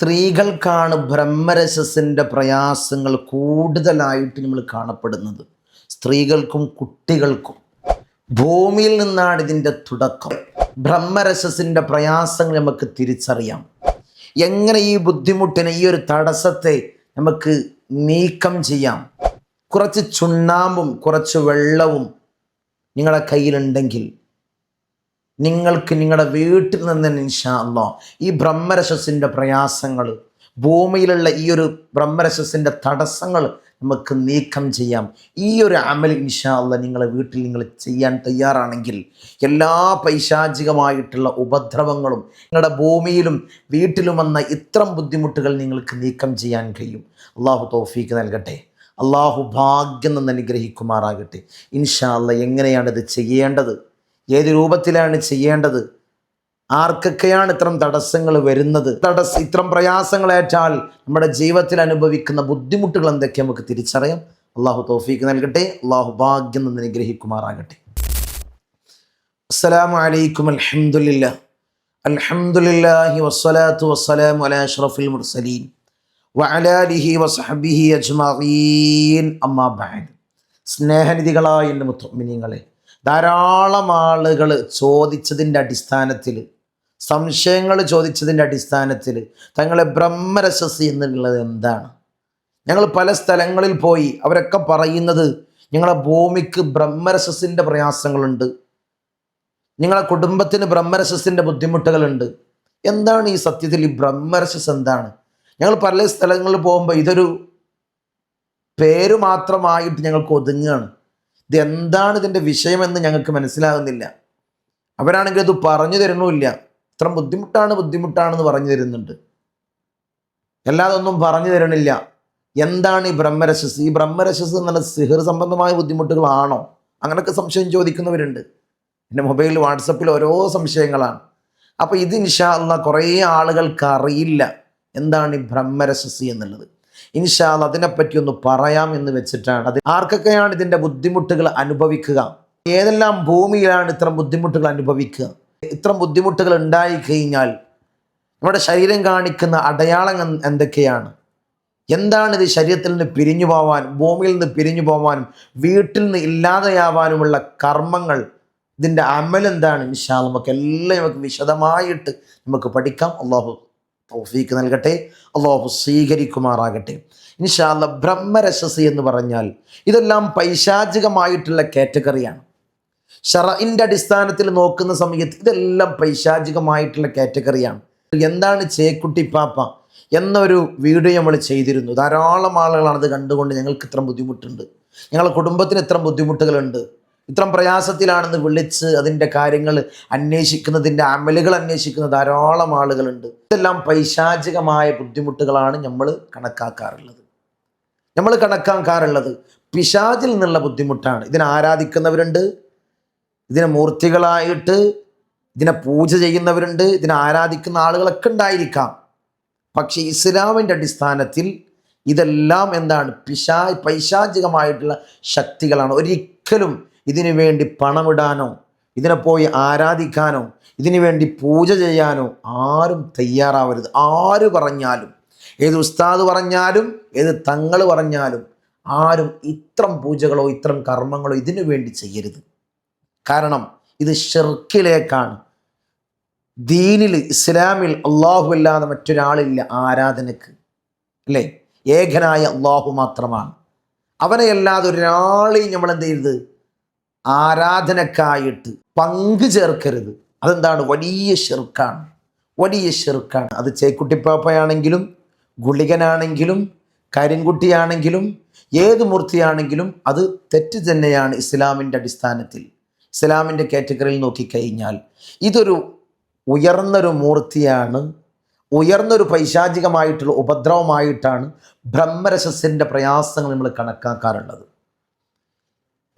സ്ത്രീകൾക്കാണ് ബ്രഹ്മരസസിന്റെ പ്രയാസങ്ങൾ കൂടുതലായിട്ട് നമ്മൾ കാണപ്പെടുന്നത്. സ്ത്രീകൾക്കും കുട്ടികൾക്കും ഭൂമിയിൽ നിന്നാണ് ഇതിന്റെ തുടക്കം. ബ്രഹ്മരസസിന്റെ പ്രയാസങ്ങൾ നമുക്ക് തിരിച്ചറിയാം. എങ്ങനെ ഈ ബുദ്ധിമുട്ടിനെ ഈ ഒരു തടസ്സത്തെ നമുക്ക് നീക്കം ചെയ്യാം? കുറച്ച് ചുണ്ണാമ്പും കുറച്ച് വെള്ളവും നിങ്ങളുടെ കയ്യിലുണ്ടെങ്കിൽ നിങ്ങൾക്ക് നിങ്ങളുടെ വീട്ടിൽ നിന്ന് തന്നെ ഈ ബ്രഹ്മരസസിന്റെ പ്രയാസങ്ങൾ ഭൂമിയിലുള്ള ഈ ഒരു ബ്രഹ്മരസസിന്റെ തടസ്സങ്ങൾ നമുക്ക് നീക്കം ചെയ്യാം. ഈ ഒരു അമൽ ഇൻഷാ അല്ല നിങ്ങളെ വീട്ടിൽ നിങ്ങൾ ചെയ്യാൻ തയ്യാറാണെങ്കിൽ എല്ലാ പൈശാചികമായിട്ടുള്ള ഉപദ്രവങ്ങളും നിങ്ങളുടെ ഭൂമിയിലും വീട്ടിലും വന്ന ഇത്തരം ബുദ്ധിമുട്ടുകൾ നിങ്ങൾക്ക് നീക്കം ചെയ്യാൻ കഴിയും. അള്ളാഹു തോഫീക്ക് നൽകട്ടെ. അള്ളാഹു ഭാഗ്യം നിന്ന് അനുഗ്രഹിക്കുമാറാകട്ടെ. എങ്ങനെയാണിത് എങ്ങനെയാണ് ഇത് ചെയ്യേണ്ടത്? ഏത് രൂപത്തിലാണ് ചെയ്യേണ്ടത്? ആർക്കൊക്കെയാണ് ഇത്തരം തടസ്സങ്ങൾ വരുന്നത്? തടസ്സ ഇത്തരം പ്രയാസങ്ങളേറ്റാൽ നമ്മുടെ ജീവിതത്തിൽ അനുഭവിക്കുന്ന ബുദ്ധിമുട്ടുകൾ എന്തൊക്കെ നമുക്ക് തിരിച്ചറിയാം? അള്ളാഹു തോഫീക്ക് നൽകട്ടെ. അള്ളാഹു ഭാഗ്യം നിന്ന് അനുഗ്രഹിക്കുമാറാകട്ടെ. അസ്സലാമു അലൈക്കും അലഹമുല്ല അലഹമുല്ലാഹി വസ്സലാത്തു വസ്സലാം അലാ അഷ്റഫിൽ മുർസലീൻ. വഅലാലിഹി വസഹബിഹി അജ്മഈൻ. അമ്മാ ബഅദ്. സ്നേഹനിധികളായ എന്റെ മുത്തമിനിങ്ങളെ ധാരാളം ആളുകൾ ചോദിച്ചതിന്റെ അടിസ്ഥാനത്തിൽ സംശയങ്ങൾ ചോദിച്ചതിന്റെ അടിസ്ഥാനത്തിൽ തങ്ങളെ ബ്രഹ്മരശസ് എന്നുള്ളത് എന്താണ്? ഞങ്ങൾ പല സ്ഥലങ്ങളിൽ പോയി അവരൊക്കെ പറയുന്നത് ഞങ്ങളെ ഭൂമിക്ക് ബ്രഹ്മരസസിന്റെ പ്രയാസങ്ങളുണ്ട് നിങ്ങളെ കുടുംബത്തിന് ബ്രഹ്മരസസിന്റെ ബുദ്ധിമുട്ടുകളുണ്ട്. എന്താണ് ഈ സത്യത്തിൽ ഈ ബ്രഹ്മരസസ് എന്താണ്? ഞങ്ങൾ പല സ്ഥലങ്ങളിൽ പോകുമ്പോൾ ഇതൊരു പേര് മാത്രമായിട്ട് ഞങ്ങൾക്ക് ഒതുങ്ങുകയാണ്. ഇതെന്താണ് ഇതിന്റെ വിഷയമെന്ന് ഞങ്ങൾക്ക് മനസ്സിലാകുന്നില്ല. അവരാണെങ്കിൽ അത് പറഞ്ഞു തരണമില്ല ഇത്ര ബുദ്ധിമുട്ടാണ് ബുദ്ധിമുട്ടാണെന്ന് പറഞ്ഞു തരുന്നുണ്ട്. അല്ലാതെ ഒന്നും പറഞ്ഞു തരണില്ല എന്താണ് ഈ ബ്രഹ്മരശസ് ഈ ബ്രഹ്മരശസ് എന്നുള്ള സിഹർ സംബന്ധമായ ബുദ്ധിമുട്ടുകളാണോ? അങ്ങനെയൊക്കെ സംശയം ചോദിക്കുന്നവരുണ്ട്. എന്റെ മൊബൈലിൽ വാട്സപ്പിൽ ഓരോ സംശയങ്ങളാണ്. അപ്പോൾ ഇത് ഇൻഷാ അല്ല കുറേ ആളുകൾക്ക് അറിയില്ല. എന്താണ് ഈ ബ്രഹ്മരശസ് എന്നുള്ളത്? ഇൻഷാൽ അതിനെപ്പറ്റി ഒന്ന് പറയാം എന്ന് വെച്ചിട്ടാണ്. അത് ആർക്കൊക്കെയാണ് ഇതിന്റെ ബുദ്ധിമുട്ടുകൾ അനുഭവിക്കുക? ഏതെല്ലാം ഭൂമിയിലാണ് ഇത്തരം ബുദ്ധിമുട്ടുകൾ അനുഭവിക്കുക? ഇത്തരം ബുദ്ധിമുട്ടുകൾ ഉണ്ടായി കഴിഞ്ഞാൽ നമ്മുടെ ശരീരം കാണിക്കുന്ന അടയാളങ്ങൾ എന്തൊക്കെയാണ്? എന്താണ് ഇത് ശരീരത്തിൽ നിന്ന് പിരിഞ്ഞു പോവാനും ഭൂമിയിൽ നിന്ന് പിരിഞ്ഞു പോവാനും വീട്ടിൽ നിന്ന് ഇല്ലാതെയാവാനുമുള്ള കർമ്മങ്ങൾ? ഇതിന്റെ അമൽ എന്താണ്? ഇൻഷാ നമുക്ക് എല്ലാം നമുക്ക് വിശദമായിട്ട് നമുക്ക് പഠിക്കാം. അള്ളാഹു തൗഫീക്ക് നൽകട്ടെ. അള്ളാഹു സ്വീകരിക്കുമാറാകട്ടെ. ഇൻഷാല്ല ബ്രഹ്മരശസി എന്ന് പറഞ്ഞാൽ ഇതെല്ലാം പൈശാചികമായിട്ടുള്ള കാറ്റഗറിയാണ്. ഷറയിന്റെ അടിസ്ഥാനത്തിൽ നോക്കുന്ന സമയത്ത് ഇതെല്ലാം പൈശാചികമായിട്ടുള്ള കാറ്റഗറിയാണ്. എന്താണ് ചേക്കുട്ടി പാപ്പ എന്നൊരു വീഡിയോ നമ്മൾ ചെയ്തിരുന്നു. ധാരാളം ആളുകളാണ് അത് കണ്ടുകൊണ്ട് ഞങ്ങൾക്ക് ഇത്ര ബുദ്ധിമുട്ടുണ്ട്. ഞങ്ങളുടെ കുടുംബത്തിന് ഇത്ര ബുദ്ധിമുട്ടുകളുണ്ട്. ഇത്രം പ്രയാസത്തിലാണെന്ന് വിളിച്ച് അതിന്റെ കാര്യങ്ങൾ അന്വേഷിക്കുന്നതിന്റെ അമലുകൾ അന്വേഷിക്കുന്ന ധാരാളം ആളുകളുണ്ട്. ഇതെല്ലാം പൈശാചികമായ ബുദ്ധിമുട്ടുകളാണ് നമ്മൾ കണക്കാക്കാറുള്ളത്. നമ്മൾ കണക്കാക്കാറുള്ളത് പിശാചിൽ നിന്നുള്ള ബുദ്ധിമുട്ടാണ്. ഇതിനെ ആരാധിക്കുന്നവരുണ്ട്. ഇതിനെ മൂർത്തികളായിട്ട് ഇതിനെ പൂജ ചെയ്യുന്നവരുണ്ട്. ഇതിനെ ആരാധിക്കുന്ന ആളുകളൊക്കെ ഉണ്ടായിരിക്കാം. പക്ഷേ ഇസ്ലാമിന്റെ അടിസ്ഥാനത്തിൽ ഇതെല്ലാം എന്താണ്? പിശാ പൈശാചികമായിട്ടുള്ള ശക്തികളാണ്. ഒരിക്കലും ഇതിനു വേണ്ടി പണമിടാനോ ഇതിനെ പോയി ആരാധിക്കാനോ ഇതിനു വേണ്ടി പൂജ ചെയ്യാനോ ആരും തയ്യാറാവരുത്. ആര് പറഞ്ഞാലും ഏത് ഉസ്താദ് പറഞ്ഞാലും ഏത് തങ്ങൾ പറഞ്ഞാലും ആരും ഇത്തരം പൂജകളോ ഇത്തരം കർമ്മങ്ങളോ ഇതിനു വേണ്ടി ചെയ്യരുത്. കാരണം ഇത് ഷെർക്കിലേക്കാണ്. ദീനിൽ ഇസ്ലാമിൽ അള്ളാഹു അല്ലാതെ മറ്റൊരാളില്ല ആരാധനക്ക്. അല്ലേ? ഏകനായ അള്ളാഹു മാത്രമാണ്. അവനെയല്ലാതെ ഒരാളെയും നമ്മൾ എന്ത് ചെയ്യരുത്? ആരാധനക്കായിട്ട് പങ്കു ചേർക്കരുത്. അതെന്താണ്? വലിയ ഷെർക്കാണ്. വലിയ ഷെർക്കാണ്. അത് ചേക്കുട്ടിപ്പാപ്പയാണെങ്കിലും ഗുളികനാണെങ്കിലും കരിങ്കുട്ടിയാണെങ്കിലും ഏത് മൂർത്തിയാണെങ്കിലും അത് തെറ്റ് തന്നെയാണ് ഇസ്ലാമിന്റെ അടിസ്ഥാനത്തിൽ. ഇസ്ലാമിന്റെ കാറ്റഗറിയിൽ നോക്കിക്കഴിഞ്ഞാൽ ഇതൊരു ഉയർന്നൊരു മൂർത്തിയാണ് ഉയർന്നൊരു പൈശാചികമായിട്ടുള്ള ഉപദ്രവമായിട്ടാണ് ബ്രഹ്മരസസിന്റെ പ്രയാസങ്ങൾ നമ്മൾ കണക്കാക്കാറുള്ളത്.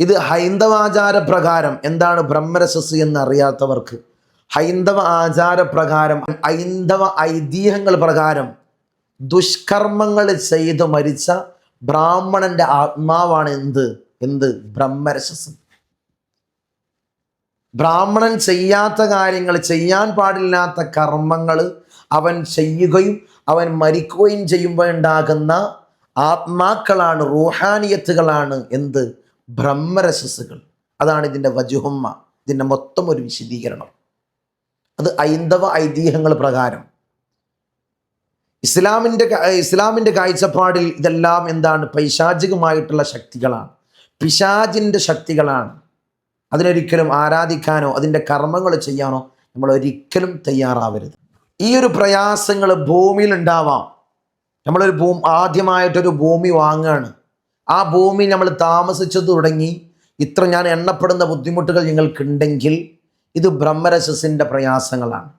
ഇത് ഹൈന്ദവാചാര പ്രകാരം എന്താണ് ബ്രഹ്മരസസ് എന്ന് അറിയാത്തവർക്ക് ഹൈന്ദവ ആചാര പ്രകാരം ഹൈന്ദവ ഐതിഹ്യങ്ങൾ പ്രകാരം ദുഷ്കർമ്മങ്ങൾ ചെയ്ത് മരിച്ച ബ്രാഹ്മണന്റെ ആത്മാവാണ് എന്ത്? എന്ത്? ബ്രഹ്മരസസ്. ബ്രാഹ്മണൻ ചെയ്യാത്ത കാര്യങ്ങൾ ചെയ്യാൻ പാടില്ലാത്ത കർമ്മങ്ങൾ അവൻ ചെയ്യുകയും അവൻ മരിക്കുകയും ചെയ്യുമ്പോൾ ഉണ്ടാകുന്ന ആത്മാക്കളാണ് റൂഹാനിയത്തുകളാണ് എന്ത്? ബ്രഹ്മരസസ്സുകൾ അതാണ് ഇതിന്റെ വജുഹമ്മ. ഇതിന്റെ മൊത്തം ഒരു വിശദീകരണം. അത് ഐന്ദവ ഐതിഹ്യങ്ങൾ പ്രകാരം. ഇസ്ലാമിന്റെ ഇസ്ലാമിന്റെ കാഴ്ചപ്പാടിൽ ഇതെല്ലാം എന്താണ്? പൈശാചികമായിട്ടുള്ള ശക്തികളാണ്. പിശാചിന്റെ ശക്തികളാണ്. അതിനൊരിക്കലും ആരാധിക്കാനോ അതിന്റെ കർമ്മങ്ങൾ ചെയ്യാനോ നമ്മൾ ഒരിക്കലും തയ്യാറാവരുത്. ഈ ഒരു പ്രയാസങ്ങൾ ഭൂമിയിൽ ഉണ്ടാവാം. നമ്മളൊരു ഭൂ ആദ്യമായിട്ടൊരു ഭൂമി വാങ്ങുകയാണ് ആ ഭൂമി നമ്മൾ താമസിച്ചു തുടങ്ങി ഇത്ര ഞാൻ എണ്ണപ്പെടുന്ന ബുദ്ധിമുട്ടുകൾ നിങ്ങൾക്കുണ്ടെങ്കിൽ ഇത് ബ്രഹ്മരസസിന്റെ പ്രയാസങ്ങളാണ്.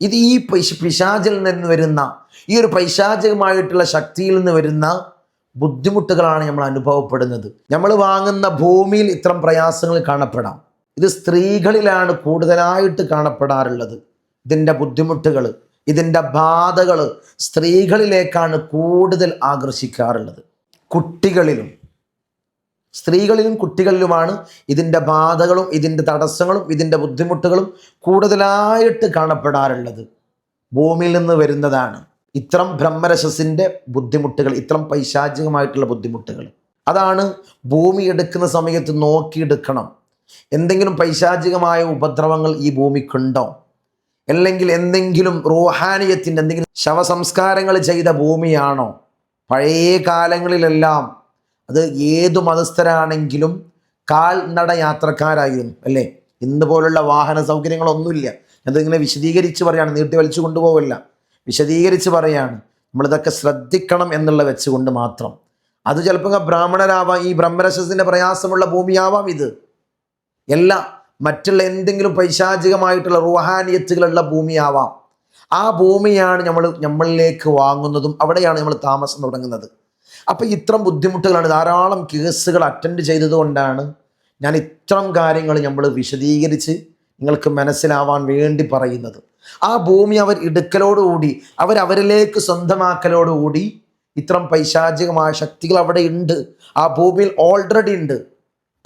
ഇത് ഈ പൈശ പിശാചിൽ നിന്ന് വരുന്ന ഈ ഒരു പൈശാചികമായിട്ടുള്ള ശക്തിയിൽ നിന്ന് വരുന്ന ബുദ്ധിമുട്ടുകളാണ് നമ്മൾ അനുഭവപ്പെടുന്നത്. നമ്മൾ വാങ്ങുന്ന ഭൂമിയിൽ ഇത്തരം പ്രയാസങ്ങൾ കാണപ്പെടാം. ഇത് സ്ത്രീകളിലാണ് കൂടുതലായിട്ട് കാണപ്പെടാറുള്ളത്. ഇതിന്റെ ബുദ്ധിമുട്ടുകൾ ഇതിന്റെ ബാധകൾ സ്ത്രീകളിലേക്കാണ് കൂടുതൽ ആകർഷിക്കാറുള്ളത്. കുട്ടികളിലും സ്ത്രീകളിലും കുട്ടികളിലുമാണ് ഇതിന്റെ ബാധകളും ഇതിന്റെ തടസ്സങ്ങളും ഇതിന്റെ ബുദ്ധിമുട്ടുകളും കൂടുതലായിട്ട് കാണപ്പെടാറുള്ളത്. ഭൂമിയിൽ നിന്ന് വരുന്നതാണ്. ഇത്തരം ബ്രഹ്മരസസിന്റെ ബുദ്ധിമുട്ടുകൾ ഇത്തരം പൈശാചികമായിട്ടുള്ള ബുദ്ധിമുട്ടുകൾ. അതാണ് ഭൂമി എടുക്കുന്ന സമയത്ത് നോക്കിയെടുക്കണം. എന്തെങ്കിലും പൈശാചികമായ ഉപദ്രവങ്ങൾ ഈ ഭൂമിക്കുണ്ടോ? അല്ലെങ്കിൽ എന്തെങ്കിലും റൂഹാനിയത്തിന്റെ എന്തെങ്കിലും ശവസംസ്കാരങ്ങൾ ചെയ്ത ഭൂമിയാണോ? പഴയ കാലങ്ങളിലെല്ലാം അത് ഏതു മതസ്ഥരാണെങ്കിലും കാൽനട യാത്രക്കാരായിരുന്നു അല്ലേ? ഇന്ന് പോലുള്ള വാഹന സൗകര്യങ്ങളൊന്നുമില്ല. അതിങ്ങനെ വിശദീകരിച്ച് പറയാണ് നീട്ടി വലിച്ചു കൊണ്ടുപോകില്ല വിശദീകരിച്ച് പറയാണ് നമ്മളിതൊക്കെ ശ്രദ്ധിക്കണം എന്നുള്ള വെച്ചുകൊണ്ട് മാത്രം. അത് ചിലപ്പോൾ ബ്രാഹ്മണരാവാം ഈ ബ്രഹ്മരശസിന്റെ പ്രയാസമുള്ള ഭൂമിയാവാം ഇത്. എല്ലാ മറ്റുള്ള എന്തെങ്കിലും പൈശാചികമായിട്ടുള്ള റുഹാനിയത്തുകളുള്ള ഭൂമിയാവാം. ആ ഭൂമിയാണ് നമ്മൾ നമ്മളിലേക്ക് വാങ്ങുന്നതും അവിടെയാണ് നമ്മൾ താമസം തുടങ്ങുന്നത്. അപ്പോൾ ഇത്തരം ബുദ്ധിമുട്ടുകളാണ് ധാരാളം കേസുകൾ അറ്റൻഡ് ചെയ്തതുകൊണ്ടാണ് ഞാൻ ഇത്തരം കാര്യങ്ങൾ നമ്മൾ വിശദീകരിച്ച് നിങ്ങൾക്ക് മനസ്സിലാവാൻ വേണ്ടി പറയുന്നത്. ആ ഭൂമി അവർ എടുക്കലോടുകൂടി അവർ അവരിലേക്ക് സ്വന്തമാക്കലോടുകൂടി ഇത്തരം പൈശാചികമായ ശക്തികൾ അവിടെ ഉണ്ട്. ആ ഭൂമിയിൽ ഓൾറെഡി ഉണ്ട്.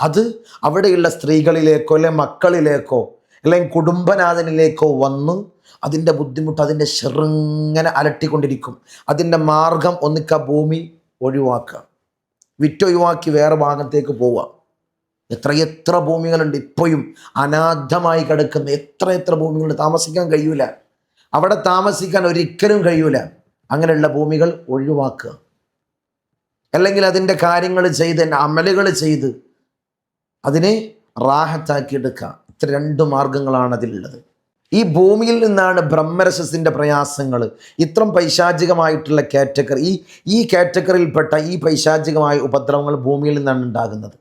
അത് അവിടെയുള്ള സ്ത്രീകളിലേക്കോ അല്ലെ മക്കളിലേക്കോ അല്ലെങ്കിൽ കുടുംബനാഥനിലേക്കോ വന്ന് അതിന്റെ ബുദ്ധിമുട്ട് അതിന്റെ ചെറുങ്ങനെ അലട്ടിക്കൊണ്ടിരിക്കും. അതിന്റെ മാർഗം ഒന്നിക്ക ഭൂമി ഒഴിവാക്കുക. വിറ്റൊഴിവാക്കി വേറെ ഭാഗത്തേക്ക് പോവുക. എത്ര എത്ര ഭൂമികളുണ്ട് ഇപ്പോഴും അനാഥമായി കിടക്കുന്ന എത്ര എത്ര ഭൂമികളുണ്ട് താമസിക്കാൻ കഴിയൂല. അവിടെ താമസിക്കാൻ ഒരിക്കലും കഴിയൂല. അങ്ങനെയുള്ള ഭൂമികൾ ഒഴിവാക്കുക. അല്ലെങ്കിൽ അതിന്റെ കാര്യങ്ങൾ ചെയ്ത് അമലുകൾ ചെയ്ത് അതിനെ റാഹത്താക്കി എടുക്കുക. രണ്ട് മാർഗങ്ങളാണ് അതിലുള്ളത്. ഈ ഭൂമിയിൽ നിന്നാണ് ബ്രഹ്മരസസിന്റെ പ്രയാസങ്ങൾ ഇത്രം പൈശാചികമായിട്ടുള്ള കാറ്റഗറി ഈ ഈ കാറ്റഗറിയിൽപ്പെട്ട ഈ പൈശാചികമായ ഉപദ്രവങ്ങൾ ഭൂമിയിൽ നിന്നാണ് ഉണ്ടാകുന്നത്.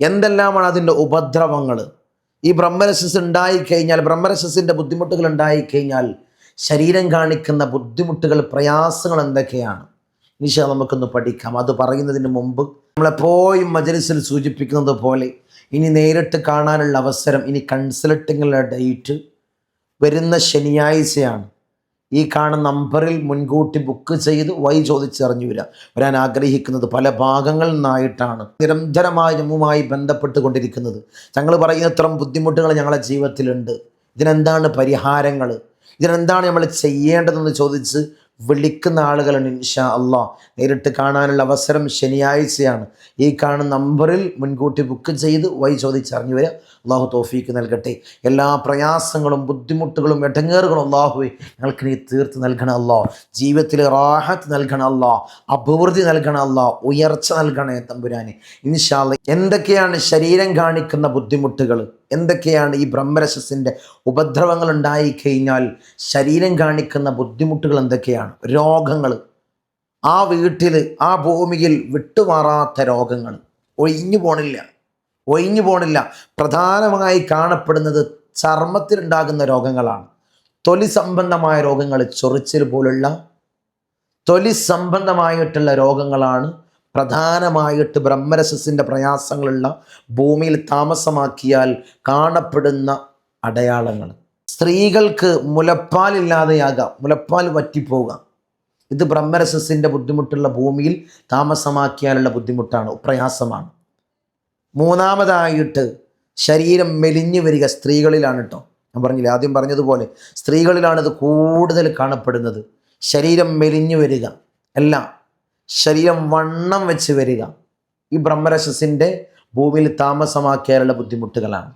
എന്തെല്ലാമാണ് അതിന്റെ ഉപദ്രവങ്ങൾ ഈ ബ്രഹ്മരസസ് ഉണ്ടായിക്കഴിഞ്ഞാൽ ബ്രഹ്മരസസിന്റെ ബുദ്ധിമുട്ടുകൾ ഉണ്ടായിക്കഴിഞ്ഞാൽ ശരീരം കാണിക്കുന്ന ബുദ്ധിമുട്ടുകൾ പ്രയാസങ്ങൾ എന്തൊക്കെയാണ്? നിശ നമുക്കൊന്ന് പഠിക്കാം. അത് പറയുന്നതിന് മുമ്പ് നമ്മളെപ്പോഴും മജലിസിൽ സൂചിപ്പിക്കുന്നത് പോലെ ഇനി നേരിട്ട് കാണാനുള്ള അവസരം ഇനി കൺസൾട്ടിങ്ങുള്ള ഡേറ്റ് വരുന്ന ശനിയാഴ്ചയാണ്. ഈ കാണുന്ന നമ്പറിൽ മുൻകൂട്ടി ബുക്ക് ചെയ്ത് വൈ ചോദിച്ചറിഞ്ഞു വരിക വരാൻ ആഗ്രഹിക്കുന്നത് പല ഭാഗങ്ങളിൽ നിന്നായിട്ടാണ്. നിരന്തരമായി നമ്മുമായി ബന്ധപ്പെട്ടുകൊണ്ടിരിക്കുന്നത്. ഞങ്ങൾ പറയുന്ന ഇത്തരം ബുദ്ധിമുട്ടുകൾ ഞങ്ങളുടെ ജീവിതത്തിലുണ്ട്. ഇതിനെന്താണ് പരിഹാരങ്ങൾ? ഇതിനെന്താണ് നമ്മൾ ചെയ്യേണ്ടതെന്ന് ചോദിച്ച് വിളിക്കുന്ന ആളുകളുണ്ട് ഇൻഷാ അള്ളാ. നേരിട്ട് കാണാനുള്ള അവസരം ശനിയാഴ്ചയാണ്. ഈ കാണുന്ന നമ്പറിൽ മുൻകൂട്ടി ബുക്ക് ചെയ്ത് വൈ ചോദിച്ചറിഞ്ഞു വരിക അള്ളാഹു തോഫീക്ക് നൽകട്ടെ. എല്ലാ പ്രയാസങ്ങളും ബുദ്ധിമുട്ടുകളും ഇടങ്ങേറുകളും അള്ളാഹുവെ ഞങ്ങൾക്ക് നീ തീർത്ത് നൽകണം അല്ലോ ജീവിതത്തിൽ റാഹത്ത് നൽകണം അല്ലോ അഭിവൃദ്ധി നൽകണം അല്ലോ ഉയർച്ച നൽകണേ തമ്പുരാനെ. ഇൻഷാല്ല എന്തൊക്കെയാണ് ശരീരം കാണിക്കുന്ന ബുദ്ധിമുട്ടുകൾ എന്തൊക്കെയാണ് ഈ ബ്രഹ്മരസസിന്റെ ഉപദ്രവങ്ങൾ ഉണ്ടായിക്കഴിഞ്ഞാൽ ശരീരം കാണിക്കുന്ന ബുദ്ധിമുട്ടുകൾ എന്തൊക്കെയാണ്? രോഗങ്ങൾ. ആ വീട്ടിൽ ആ ഭൂമിയിൽ വിട്ടുമാറാത്ത രോഗങ്ങൾ. ഒഴിഞ്ഞു പോണില്ല. ഒഴിഞ്ഞു പോണില്ല. പ്രധാനമായി കാണപ്പെടുന്നത് ചർമ്മത്തിലുണ്ടാകുന്ന രോഗങ്ങളാണ്. തൊലി സംബന്ധമായ രോഗങ്ങൾ ചൊറിച്ചിൽ പോലുള്ള തൊലി സംബന്ധമായിട്ടുള്ള രോഗങ്ങളാണ് പ്രധാനമായിട്ട് ബ്രഹ്മരസസിന്റെ പ്രയാസങ്ങളുള്ള ഭൂമിയിൽ താമസമാക്കിയാൽ കാണപ്പെടുന്ന അടയാളങ്ങൾ. സ്ത്രീകൾക്ക് മുലപ്പാലില്ലാതെയാകാം മുലപ്പാൽ വറ്റിപ്പോകാം. ഇത് ബ്രഹ്മരസസിന്റെ ബുദ്ധിമുട്ടുള്ള ഭൂമിയിൽ താമസമാക്കിയാലുള്ള ബുദ്ധിമുട്ടാണ് പ്രയാസമാണ്. മൂന്നാമതായിട്ട് ശരീരം മെലിഞ്ഞു വരിക സ്ത്രീകളിലാണ് കേട്ടോ. ഞാൻ പറഞ്ഞില്ല ആദ്യം പറഞ്ഞതുപോലെ സ്ത്രീകളിലാണിത് കൂടുതൽ കാണപ്പെടുന്നത്. ശരീരം മെലിഞ്ഞു വരിക. എല്ലാം ശരീരം വണ്ണം വെച്ച് വരിക. ഈ ബ്രഹ്മരസസിന്റെ ഭൂമിയിൽ താമസമാക്കിയാലുള്ള ബുദ്ധിമുട്ടുകളാണ്.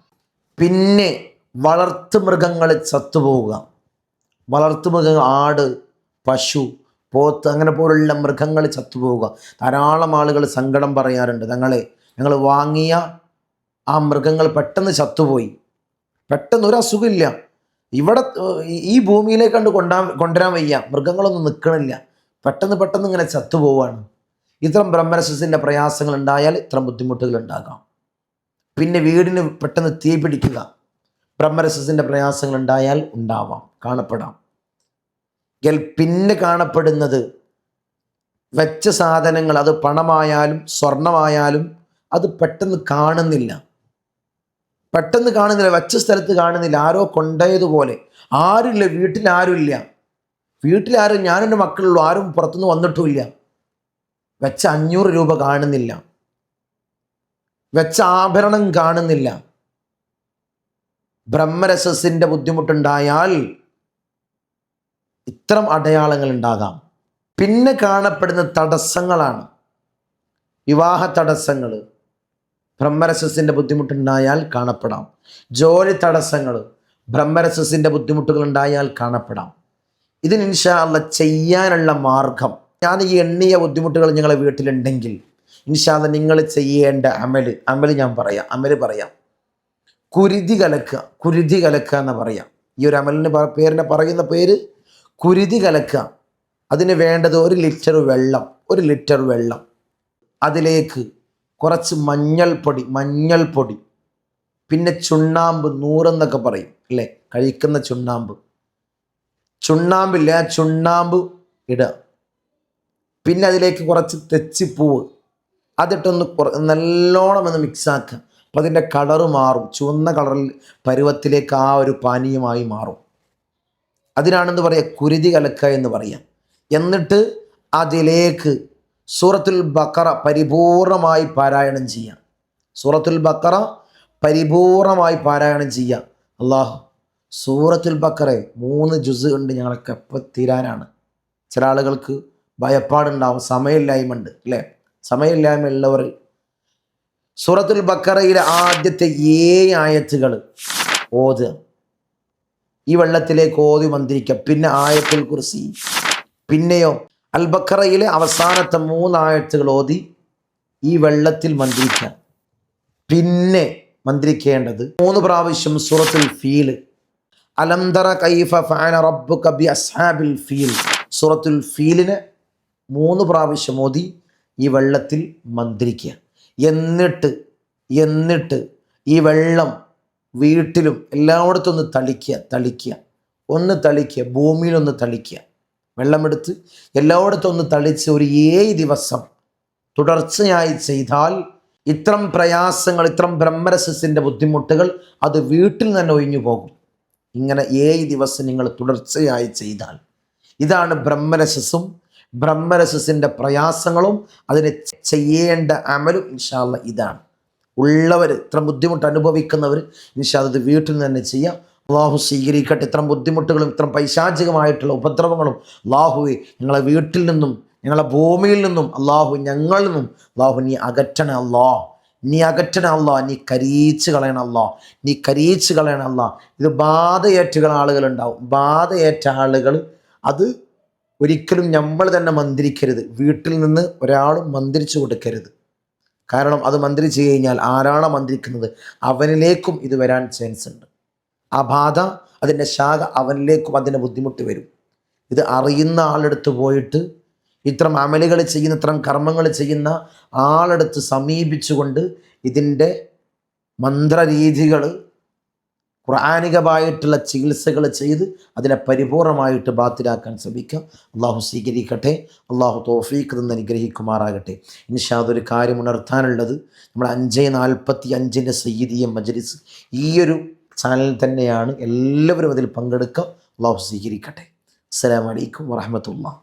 പിന്നെ വളർത്തു മൃഗങ്ങൾ ചത്തുപോവുക. വളർത്തുമൃഗങ്ങൾ ആട് പശു പോത്ത് അങ്ങനെ പോലുള്ള മൃഗങ്ങൾ ചത്തുപോവുക. ധാരാളം ആളുകൾ സങ്കടം പറയാറുണ്ട്. ഞങ്ങളെ ഞങ്ങൾ വാങ്ങിയ ആ മൃഗങ്ങൾ പെട്ടെന്ന് ചത്തുപോയി. പെട്ടെന്ന് ഒരു അസുഖമില്ല. ഇവിടെ ഈ ഭൂമിയിലേക്ക് കണ്ട് കൊണ്ടാ കൊണ്ടുവരാൻ വയ്യ. മൃഗങ്ങളൊന്നും നിൽക്കണില്ല പെട്ടെന്ന് പെട്ടെന്ന് ഇങ്ങനെ ചത്തുപോവാണ് ഇത്തരം ബ്രഹ്മരസസിന്റെ പ്രയാസങ്ങൾ ഉണ്ടായാൽ ഇത്തരം ബുദ്ധിമുട്ടുകൾ ഉണ്ടാകാം. പിന്നെ വീടിന് പെട്ടെന്ന് തീ പിടിക്കുക ബ്രഹ്മരസസിന്റെ പ്രയാസങ്ങൾ ഉണ്ടായാൽ ഉണ്ടാവാം കാണപ്പെടാം. പിന്നെ കാണപ്പെടുന്നത് വെച്ച സാധനങ്ങൾ അത് പണമായാലും സ്വർണമായാലും അത് പെട്ടെന്ന് കാണുന്നില്ല. പെട്ടെന്ന് കാണുന്നില്ല വെച്ച സ്ഥലത്ത് കാണുന്നില്ല. ആരോ കൊണ്ടതുപോലെ ആരുമില്ല വീട്ടിൽ ആരുമില്ല. വീട്ടിലാരും ഞാനെന്റെ മക്കളുള്ളൂ ആരും പുറത്തുനിന്ന് വന്നിട്ടുമില്ല. വെച്ച അഞ്ഞൂറ് രൂപ കാണുന്നില്ല. വെച്ച ആഭരണം കാണുന്നില്ല. ബ്രഹ്മരസസിന്റെ ബുദ്ധിമുട്ടുണ്ടായാൽ ഇത്തരം അടയാളങ്ങൾ ഉണ്ടാകാം പിന്നെ കാണപ്പെടുന്ന തടസ്സങ്ങളാണ്. വിവാഹ തടസ്സങ്ങൾ ബ്രഹ്മരസസിന്റെ ബുദ്ധിമുട്ടുണ്ടായാൽ കാണപ്പെടാം. ജോലി തടസ്സങ്ങൾ ബ്രഹ്മരസസിന്റെ ബുദ്ധിമുട്ടുകൾ ഉണ്ടായാൽ കാണപ്പെടാം. ഇതിന് ഇൻഷാല്ല ചെയ്യാനുള്ള മാർഗം. ഞാൻ ഈ എണ്ണിയ ബുദ്ധിമുട്ടുകൾ നിങ്ങളെ വീട്ടിലുണ്ടെങ്കിൽ ഇൻഷാല്ല നിങ്ങൾ ചെയ്യേണ്ട അമൽ അമൽ ഞാൻ പറയാം അമൽ പറയാം. കുരുതി കലക്കുക കുരുതി കലക്കുക എന്ന് പറയാം. ഈ ഒരു അമലിന് പേരിനെ പറയുന്ന പേര് കുരുതി കലക്കുക. അതിന് വേണ്ടത് ഒരു ലിറ്റർ വെള്ളം ഒരു ലിറ്റർ വെള്ളം. അതിലേക്ക് കുറച്ച് മഞ്ഞൾപ്പൊടി മഞ്ഞൾപ്പൊടി. പിന്നെ ചുണ്ണാമ്പ് നൂറെന്നൊക്കെ പറയും അല്ലേ? കഴിക്കുന്ന ചുണ്ണാമ്പ്. ചുണ്ണാമ്പില്ല ചുണ്ണാമ്പ് ഇടുക പിന്നെ അതിലേക്ക് കുറച്ച് തെച്ചിപ്പൂവ്. അതിട്ടൊന്ന് നല്ലോണം ഒന്ന് മിക്സാക്കുക അപ്പം അതിന്റെ കളറ് മാറും. ചുവന്ന കളറിൽ പരുവത്തിലേക്ക് ആ ഒരു പാനീയമായി മാറും. അതിനാണെന്ന് പറയുക കുരുതി കലക്ക എന്ന് പറയാം. എന്നിട്ട് അതിലേക്ക് സൂറത്തുൽ ബക്കറ പരിപൂർണമായി പാരായണം ചെയ്യാം. സൂറത്തുൽ ബക്കറ പരിപൂർണമായി പാരായണം ചെയ്യാം. അള്ളാഹു സൂറത്തുൽ ബക്കറെ മൂന്ന് ജുസ് ഉണ്ട് ഞങ്ങളൊക്കെ എപ്പോൾ തീരാനാണ്. ചില ആളുകൾക്ക് ഭയപ്പാടുണ്ടാവും സമയമില്ലായ്മ ഉണ്ട് അല്ലേ? സമയമില്ലായ്മ ഉള്ളവർ സൂറത്തുൽ ബക്കറയിലെ ആദ്യത്തെ ഏഴ് ആയത്തുകൾ ഓതുക. ഈ വെള്ളത്തിലേക്ക് ഓതി മന്ത്രിക്കുക. പിന്നെ ആയത്തിൽ കുറിസി പിന്നെയോ അൽ ബക്കറയിലെ അവസാനത്തെ മൂന്നായത്തുകൾ ഓതി ഈ വെള്ളത്തിൽ മന്ത്രിക്കുക. പിന്നെ മന്ത്രിക്കേണ്ടത് മൂന്ന് പ്രാവശ്യം സൂറത്തുൽ ഫീൽ അലംതറ കൈഫ ഫാന റബ്ബു കബി അസ്ഹാബിൽ ഫീൽ. സൂറത്തുൽ ഫീലിന് മൂന്ന് പ്രാവശ്യം മോദി ഈ വെള്ളത്തിൽ മന്ത്രിക്കുക. എന്നിട്ട് എന്നിട്ട് ഈ വെള്ളം വീട്ടിലും എല്ലായിടത്തും ഒന്ന് തളിക്കുക തളിക്കുക. ഒന്ന് തളിക്കുക ഭൂമിയിലൊന്ന് തളിക്കുക. വെള്ളമെടുത്ത് എല്ലായിടത്തും ഒന്ന് തളിച്ച് ഒരു ഏഴ് ദിവസം തുടർച്ചയായി ചെയ്താൽ ഇത്തരം പ്രയാസങ്ങൾ ഇത്തരം ബ്രഹ്മരസസിന്റെ ബുദ്ധിമുട്ടുകൾ അത് വീട്ടിൽ തന്നെ ഒഴിഞ്ഞു പോകും. ഇങ്ങനെ ഏഴ് ദിവസം നിങ്ങൾ തുടർച്ചയായി ചെയ്താൽ ഇതാണ് ബ്രഹ്മരസസും ബ്രഹ്മരസസിന്റെ പ്രയാസങ്ങളും അതിന് ചെയ്യേണ്ട അമലും ഇൻഷാല്ല ഇതാണ്. ഉള്ളവർ ഇത്ര ബുദ്ധിമുട്ട് അനുഭവിക്കുന്നവർ ഇൻഷാ അത് വീട്ടിൽ നിന്ന് തന്നെ ചെയ്യാം. അള്ളാഹു സ്വീകരിക്കട്ടെ. ഇത്തരം ബുദ്ധിമുട്ടുകളും ഇത്തരം പൈശാചികമായിട്ടുള്ള ഉപദ്രവങ്ങളും അള്ളാഹുവെ ഞങ്ങളെ വീട്ടിൽ നിന്നും ഞങ്ങളെ ഭൂമിയിൽ നിന്നും അള്ളാഹു ഞങ്ങളിൽ നിന്നും അള്ളാഹു നീ അകറ്റണ അല്ലാ നീ അകറ്റണ അല്ലാ നീ കരീച്ച് കളയണമല്ലോ നീ കരീച്ച് കളയണമല്ലോ ഇത് ബാധയേറ്റുകൾ ആളുകളുണ്ടാവും. ബാധയേറ്റ ആളുകൾ അത് ഒരിക്കലും നമ്മൾ തന്നെ മന്ത്രിക്കരുത്. വീട്ടിൽ നിന്ന് ഒരാളും മന്ത്രിച്ചു കൊടുക്കരുത്. കാരണം അത് മന്ത്രിച്ചു കഴിഞ്ഞാൽ ആരാണ് മന്ത്രിക്കുന്നത് അവനിലേക്കും ഇത് വരാൻ ചാൻസ് ഉണ്ട്. ആ ബാധ അതിന്റെ ശാഖ അവനിലേക്കും അതിന്റെ ബുദ്ധിമുട്ട് വരും. ഇത് അറിയുന്ന ആളെടുത്ത് പോയിട്ട് ഇത്തരം അമലുകൾ ചെയ്യുന്ന ഇത്തരം കർമ്മങ്ങൾ ചെയ്യുന്ന ആളെടുത്ത് സമീപിച്ചുകൊണ്ട് ഇതിന്റെ മന്ത്രരീതികൾ ഖുർആാനികമായിട്ടുള്ള ചികിത്സകൾ ചെയ്ത് അതിനെ പരിപൂർണമായിട്ട് ബാത്തിലാക്കാൻ ശ്രമിക്കുക അള്ളാഹു സ്വീകരിക്കട്ടെ. അള്ളാഹു തോഫീക്ക് നിന്ന് അനുഗ്രഹിക്കുമാറാകട്ടെ. ഇൻഷാ അതൊരു കാര്യം ഉണർത്താനുള്ളത് നമ്മൾ അഞ്ച് നാൽപ്പത്തി അഞ്ചിന്റെ സയ്യിദിയ മജ്ലിസ് ഈയൊരു ചാനൽ തന്നെയാണ് എല്ലാവരും അതിൽ പങ്കെടുക്കുക അള്ളാഹു സ്വീകരിക്കട്ടെ. അസ്സലാമലൈക്കും വറഹമത്തുള്ള